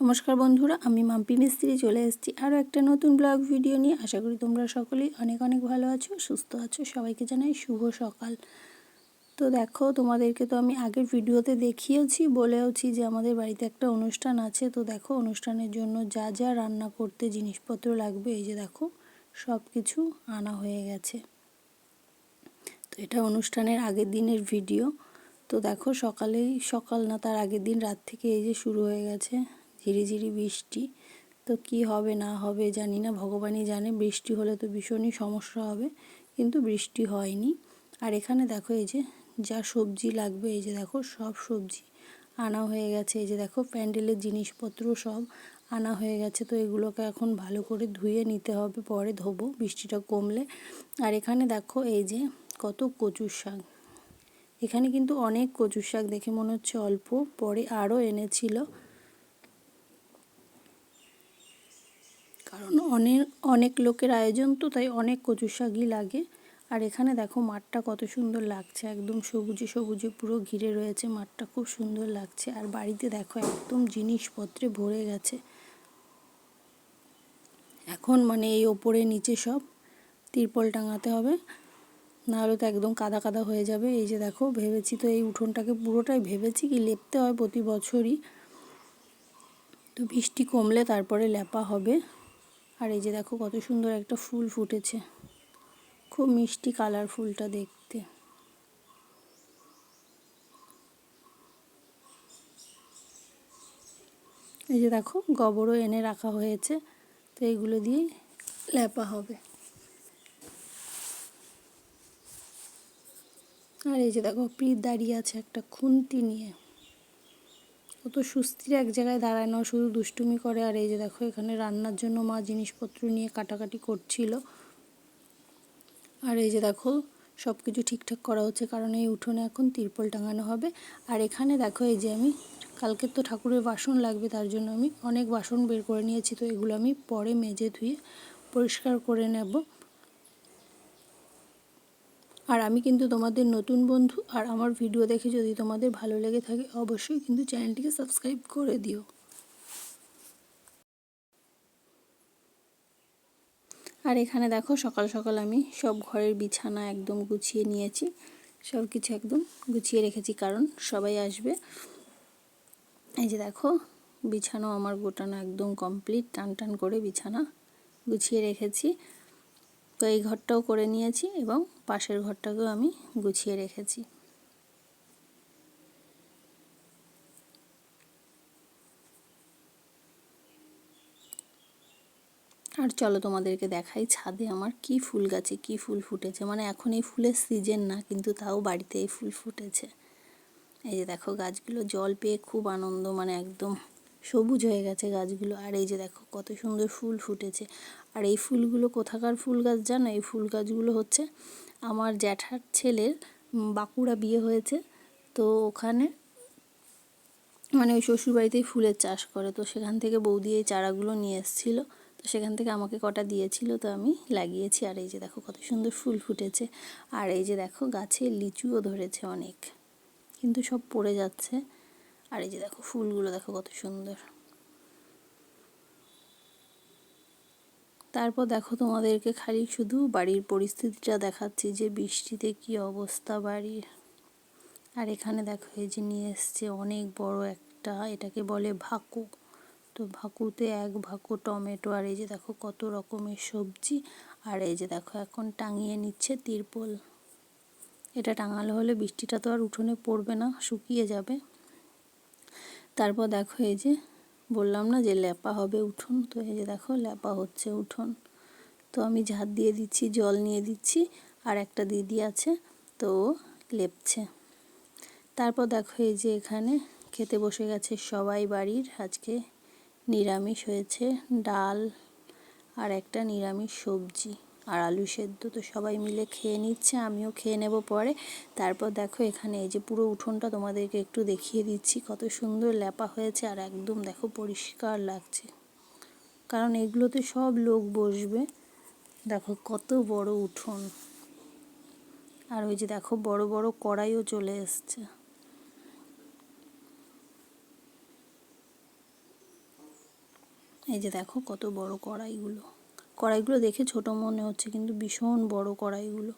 নমস্কার বন্ধুরা, আমি মাম্পি মিস্ত্রি চলে এসেছি আরও একটা নতুন ব্লগ ভিডিও নিয়ে। আশা করি তোমরা সকলেই অনেক অনেক ভালো আছো, সুস্থ আছো, সবাইকে জানাই শুভ সকাল। তো দেখো, তোমাদেরকে তো আমি আগের ভিডিওতে দেখিয়েছি বলেওছি যে আমাদের বাড়িতে একটা অনুষ্ঠান আছে। তো দেখো, অনুষ্ঠানের জন্য যা যা রান্না করতে জিনিসপত্র লাগবে, এই যে দেখো সব কিছু আনা হয়ে গেছে। তো এটা অনুষ্ঠানের আগের দিনের ভিডিও। তো দেখো, সকালেই, সকাল না, তার আগের দিন রাত থেকে এই যে শুরু হয়ে গেছে। ঝিরিঝিরি বৃষ্টি। তো কি হবে, না হবে জানি না, ভগবানই জানে। বৃষ্টি হলে তো ভীষণই সমস্যা হবে, কিন্তু বৃষ্টি হয়নি। আর এখানে দেখো এই যে, যা সবজি লাগবে, এই যে দেখো সব সবজি আনা হয়ে গেছে। এই যে দেখো প্যান্ডেলের জিনিসপত্র সব আনা হয়ে গেছে, তো এগুলোকে এখন ভালো করে ধুয়ে নিতে হবে, পরে ধোবো, বৃষ্টিটা কমলে। আর এখানে দেখো এই যে, কত কচুর শাক। এখানে কিন্তু অনেক কচুর শাক দেখে মনে হচ্ছে অল্প, পরে আরও এনেছিল কারণ অনেক অনেক লোকের আয়োজন তো, তাই অনেক কচু শাকই লাগে। আর এখানে দেখো মাঠটা কত সুন্দর লাগছে, একদম সবুজে সবুজে পুরো ঘিরে রয়েছে মাঠটা, খুব সুন্দর লাগছে। আর বাড়িতে দেখো একদম জিনিসপত্রে ভরে গেছে। এখন মানে এই ওপরে নিচে সব, তিরপল টাঙাতে হবে, নাহলে তো একদম কাদা কাদা হয়ে যাবে। এই যে দেখো, ভেবেছি তো এই উঠোনটাকে পুরোটাই ভেবেছি কি লেপতে হয় প্রতি বছরই। তো বৃষ্টি কমলে তারপরে লেপা হবে। আর এই যে দেখো কত সুন্দর একটা ফুল ফুটেছে। খুব মিষ্টি কালার ফুলটা দেখতে। এই যে দেখো গোবরও এনে রাখা হয়েছে, তো এইগুলো দিয়ে লেপা হবে। আর এই যে দেখো প্রীত দাঁড়িয়ে আছে একটা খুন্তি নিয়ে। কত সুস্থির এক জায়গায় দাঁড়ায় না শুধু দুষ্টুমি করে। আর এই যে দেখো, এখানে রান্নার জন্য মা জিনিসপত্র নিয়ে কাটাকাটি করছিল। আর এই যে দেখো সব কিছু ঠিকঠাক করা হচ্ছে, কারণ এই উঠোনে এখন তিরপল টাঙানো হবে। আর এখানে দেখো, এই যে আমি, কালকের তো ঠাকুরের বাসন লাগবে, তার জন্য আমি অনেক বাসন বের করে নিয়েছি, তো এগুলো আমি পরে মেজে ধুয়ে পরিষ্কার করে নেব। আর আমি কিন্তু তোমাদের নতুন বন্ধু, আর আমার ভিডিও দেখে যদি তোমাদের ভালো লেগে থাকে, অবশ্যই কিন্তু চ্যানেলটিকে সাবস্ক্রাইব করে দিও। আর এখানে দেখো, সকাল সকাল আমি সব ঘরের বিছানা একদম গুছিয়ে নিয়েছি। সব কিছু একদম গুছিয়ে রেখেছি, কারণ সবাই আসবে। এই যে দেখো, বিছানাও আমার গোটানো একদম কমপ্লিট টান টান করে বিছানা গুছিয়ে রেখেছি। তো এই ঘরটাও করে নিয়েছি এবং পাশের ঘরটাকেও আমি গুছিয়ে রেখেছি। আর চলো তোমাদেরকে দেখাই ছাদে আমার কি ফুল গাছে কি ফুল ফুটেছে। মানে এখন এই ফুলের সিজন না, কিন্তু তাও বাড়িতে এই ফুল ফুটেছে। এই যে দেখো গাছগুলো জল পেয়ে খুব আনন্দ মানে একদম সবুজ হয়ে গেছে গাছগুলো। আর এই যে দেখো কত সুন্দর ফুল ফুটেছে। আর এই ফুলগুলো কোথাকার ফুল গাছ জানো? এই ফুল গাছগুলো হচ্ছে আমার জ্যাঠার ছেলের বাঁকুড়া বিয়ে হয়েছে। তো ওখানে মানে ওই শ্বশুরবাড়িতেই ফুলের চাষ করে। তো সেখান থেকে বৌদি এই চারাগুলো নিয়ে এসেছিল। তো সেখান থেকে আমাকে কটা দিয়েছিল, তো আমি লাগিয়েছি। আর এই যে দেখো কত সুন্দর ফুল ফুটেছে। আর এই যে দেখো গাছে লিচুও ধরেছে অনেক। কিন্তু সব পড়ে যাচ্ছে। আর এই যে দেখো ফুলগুলো, দেখো কত সুন্দর। তারপর দেখো তোমাদেরকে খালি শুধু বাড়ির পরিস্থিতিটা দেখাচ্ছি যে বৃষ্টিতে কি অবস্থা বাড়ির। আর এখানে দেখো এই যে নিয়ে এসছে অনেক বড় একটা এটাকে বলে ভাকু। তো ভাকুতে এক ভাকু টমেটো আর এই যে দেখো কত রকমের সবজি। আর এই যে দেখো এখন টাঙিয়ে নিচ্ছে তিরপল। এটা টাঙালে হলে বৃষ্টিটা তো আর উঠোনে পড়বে না, শুকিয়ে যাবে। তারপর দেখো এই যে বললাম না যে ল্যাপা হবে উঠোন। তো এই যে দেখো, ল্যাপা হচ্ছে উঠোন। তো আমি ঝাঁত দিয়ে দিচ্ছি, জল নিয়ে দিচ্ছি, আর একটা দিদি আছে, তো লেপছে। তারপর দেখো এই যে এখানে খেতে বসে গেছে সবাই বাড়ির। আজকে নিরামিষ হয়েছে, ডাল আর একটা নিরামিষ সবজি। আর আলু সেদ্ধ তো সবাই মিলে খেয়ে নিচ্ছে, আমিও খেয়ে নেব পরে। তারপর দেখো এখানে এই যে পুরো উঠোনটা তোমাদেরকে একটু দেখিয়ে দিচ্ছি, কত সুন্দর ল্যাপা হয়েছে আর একদম দেখো পরিষ্কার লাগছে। কারণ এগুলোতে সব লোক বসবে। দেখো কত বড় উঠোন। আর ওই যে দেখো বড় বড় কড়াইও চলে এসছে। এই যে দেখো কত বড় কড়াইগুলো। কড়াইগুলো দেখে ছোট মনে হচ্ছে, কিন্তু ভীষণ বড় কড়াইগুলো।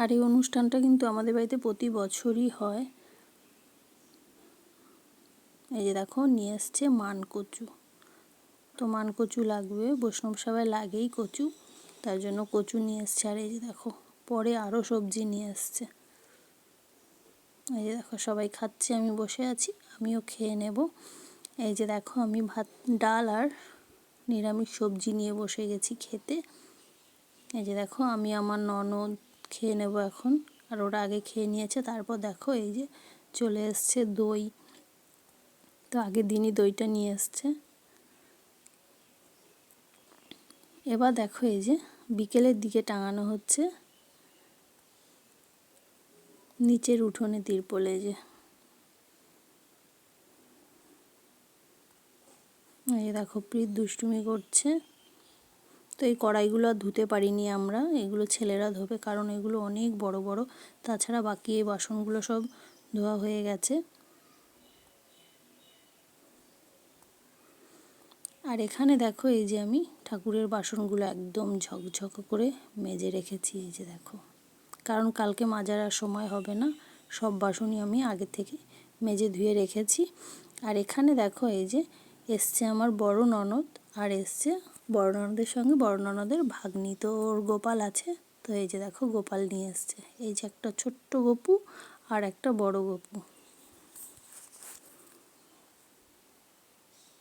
আর এই অনুষ্ঠানটা কিন্তু আমাদের বাড়িতে প্রতি বছরই হয়। এই যে দেখো, নিয়ে এসছে মান কচু তো মান কচু লাগবে, বৈষ্ণব সবাই লাগেই কচু, তার জন্য কচু নিয়ে এসছে আর এই যে দেখো, পরে আরও সবজি নিয়ে এসছে এই যে দেখো, সবাই খাচ্ছে, আমি বসে আছি, আমিও খেয়ে নেব। এই যে দেখো, আমি ভাত, ডাল আর নিরামিষ সবজি নিয়ে বসে গেছি খেতে। এই যে দেখো, আমি আমার ননদ খেয়ে নেব এখন। আর ওরা আগে খেয়ে নিয়েছে, তারপর দেখো এই যে চলে এসছে দই। তো আগের দিনই দইটা নিয়ে এসছে। এবার দেখো এই যে বিকেলের দিকে টাঙানো হচ্ছে। নিচের উঠোনে তিরপলে যে। এই দেখো, প্রীত দুষ্টুমি করছে। তো এই কড়াইগুলো ধুতে পারিনি আমরা, এগুলো ছেলেরা ধোবে, কারণ এগুলো অনেক বড় বড়। তাছাড়া বাকি এই বাসনগুলো সব ধোয়া হয়ে গেছে। আর এখানে দেখো, এই যে আমি ঠাকুরের বাসনগুলো একদম ঝকঝক করে মেজে রেখেছি, এই যে দেখো। কারণ কালকে মাজার আর সময় হবে না, সব বাসনই আমি আগে থেকে মেজে ধুয়ে রেখেছি। আর এখানে দেখো, এই যে এসছে আমার বড় ননদ আর এসছে বড় ননদের সঙ্গে বড় ননদের ভাগ্নি। তো ওর গোপাল আছে। তো এই যে দেখো গোপাল নিয়ে এসছে। এই যে একটা ছোট্ট গপু আর একটা বড় গপু।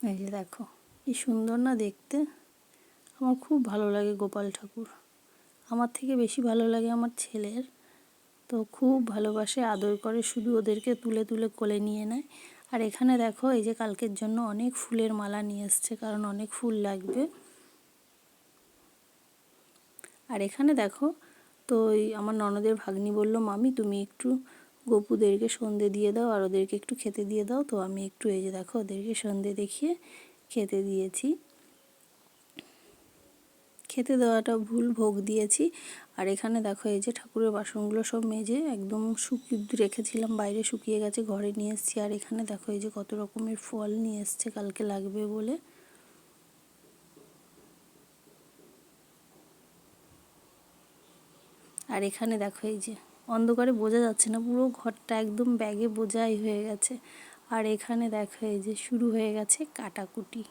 এই যে দেখো, কি সুন্দর না দেখতে। আমার খুব ভালো লাগে গোপাল ঠাকুর। আমার থেকে বেশি ভালো লাগে আমার ছেলের। তো খুব ভালোবাসে, আদর করে, শুধু ওদেরকে তুলে তুলে কোলে নিয়ে নেয়। আর এখানে দেখো, এই যে কালকের জন্য অনেক ফুলের মালা নিয়ে এসছে, কারণ অনেক ফুল লাগবে। আর এখানে দেখো, তো আমার ননদের ভাগ্নি বলল, মামি, তুমি একটু গপুদেরকে সন্ধে দিয়ে দাও, আর ওদেরকে একটু খেতে দিয়ে দাও। তো আমি একটু এই যে দেখো, ওদেরকে সন্ধে দেখিয়ে খেতে দিয়েছি। খেতে দেওয়াটা ভুল, ভোগ দিয়েছি। আর এখানে দেখো এই যে ঠাকুরের বাসনগুলো সব মেজে একদম শুকিয়ে রেখেছিলাম, বাইরে শুকিয়ে গেছে, ঘরে নিয়ে এসেছি। আর এখানে দেখো এই যে কত রকমের ফল নিয়ে এসছে, কালকে লাগবে বলে। আর এখানে দেখো এই যে অন্ধকারে বোঝা যাচ্ছে না, পুরো ঘরটা একদম ব্যাগে বোঝাই হয়ে গেছে। আর এখানে দেখো এই যে শুরু হয়ে গেছে কাটাকুটি।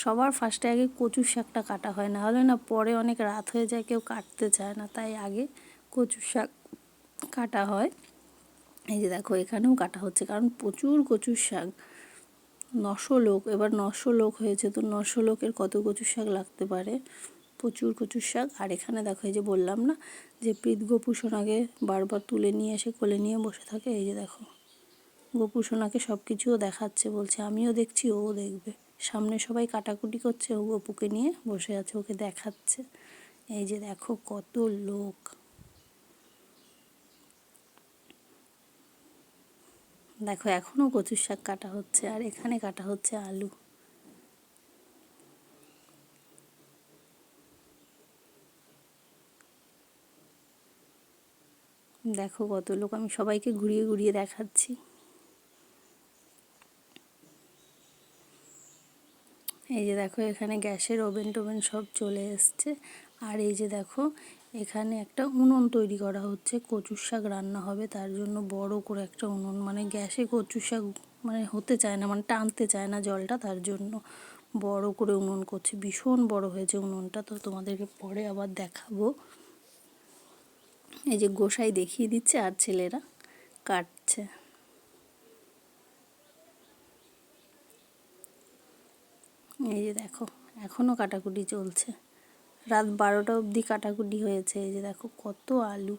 সবার ফার্স্টে আগে কচুর শাকটা কাটা হয়, না হলে না পরে অনেক রাত হয়ে যায়, কেউ কাটতে চায় না, তাই আগে কচুর শাক কাটা হয়। এই যে দেখো, এখানেও কাটা হচ্ছে, কারণ প্রচুর কচুর শাক, নশো লোক, এবার নশো লোক হয়েছে, তো নশো লোকের কত কচুর শাক লাগতে পারে? প্রচুর কচুর শাক, আর এখানে দেখো, এই যে বললাম না, যে প্রীত গোপুসোনাকে বারবার তুলে নিয়ে এসে কোলে নিয়ে বসে থাকে, এই যে দেখো গোপুসোনাকে সব কিছুও দেখাচ্ছে, বলছে আমিও দেখছি, ও দেখবে। সামনে সবাই কাটাকুটি করছে, ও গপুকে নিয়ে বসে আছে, ওকে দেখাচ্ছে। এই যে দেখো কত লোক। দেখো এখনও কচুর শাক কাটা হচ্ছে, আর এখানে কাটা হচ্ছে আলু। দেখো কত লোক, আমি সবাইকে ঘুরিয়ে ঘুরিয়ে দেখাচ্ছি। এই যে দেখো এখানে গ্যাসের ওভেন টোভেন সব চলে এসছে। আর এই যে দেখো এখানে একটা উনুন তৈরি করা হচ্ছে, কচুর শাক রান্না হবে, তার জন্য বড় করে একটা উনুন। মানে গ্যাসে কচুর শাক মানে হতে চায় না মানে টানতে চায় না জলটা, তার জন্য বড় করে উনুন করছে। ভীষণ বড় হয়েছে উনুনটা, তো তোমাদেরকে পরে আবার দেখাবো। এই যে গোসাই দেখিয়ে দিচ্ছে আর ছেলেরা কাটছে। এই যে দেখো এখনও কাটাকুটি চলছে। রাত বারোটা অবধি কাটাকুটি হয়েছে, এই যে দেখো কত আলু।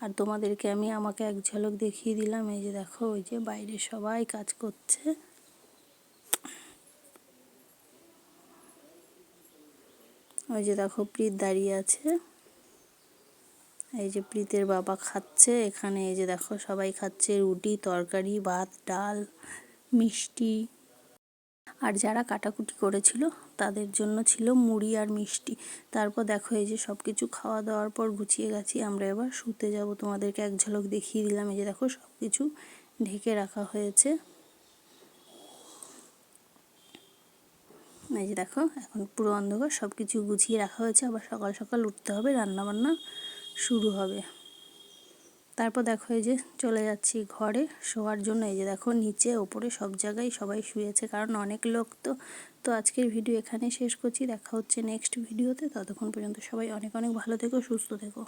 আর তোমাদেরকে আমি, আমাকে এক ঝলক দেখিয়ে দিলাম, এই যে দেখো, ওই যে বাইরে সবাই কাজ করছে। ওই যে দেখো, প্রীত দাঁড়িয়ে আছে। এই যে প্রীতের বাবা খাচ্ছে, এখানে এই যে দেখো সবাই খাচ্ছে রুটি, তরকারি, ভাত, ডাল, মিষ্টি। আর যারা কাটাকুটি করেছিল, তাদের জন্য ছিল মুড়ি আর মিষ্টি। তারপর দেখো এই যে সব কিছু খাওয়া দাওয়ার পর গুছিয়ে গেছি, আমরা এবার শুতে যাব। তোমাদেরকে এক ঝলক দেখিয়ে দিলাম, এই যে দেখো সব কিছু ঢেকে রাখা হয়েছে। এই যে দেখো, এখন পুরো অন্ধকার সব কিছু গুছিয়ে রাখা হয়েছে। আবার সকাল সকাল উঠতে হবে, রান্নাবান্না শুরু হবে। তারপর দেখো এই যে চলে যাচ্ছি ঘরে শোয়ার জন্য। এই যে দেখো নিচে, ওপরে সব জায়গায় সবাই শুয়েছে, কারণ অনেক লোক তো। তো আজকের ভিডিও এখানে শেষ করছি। দেখা হচ্ছে নেক্সট ভিডিওতে। ততক্ষণ পর্যন্ত সবাই অনেক অনেক ভালো থেকো, সুস্থ থেকো।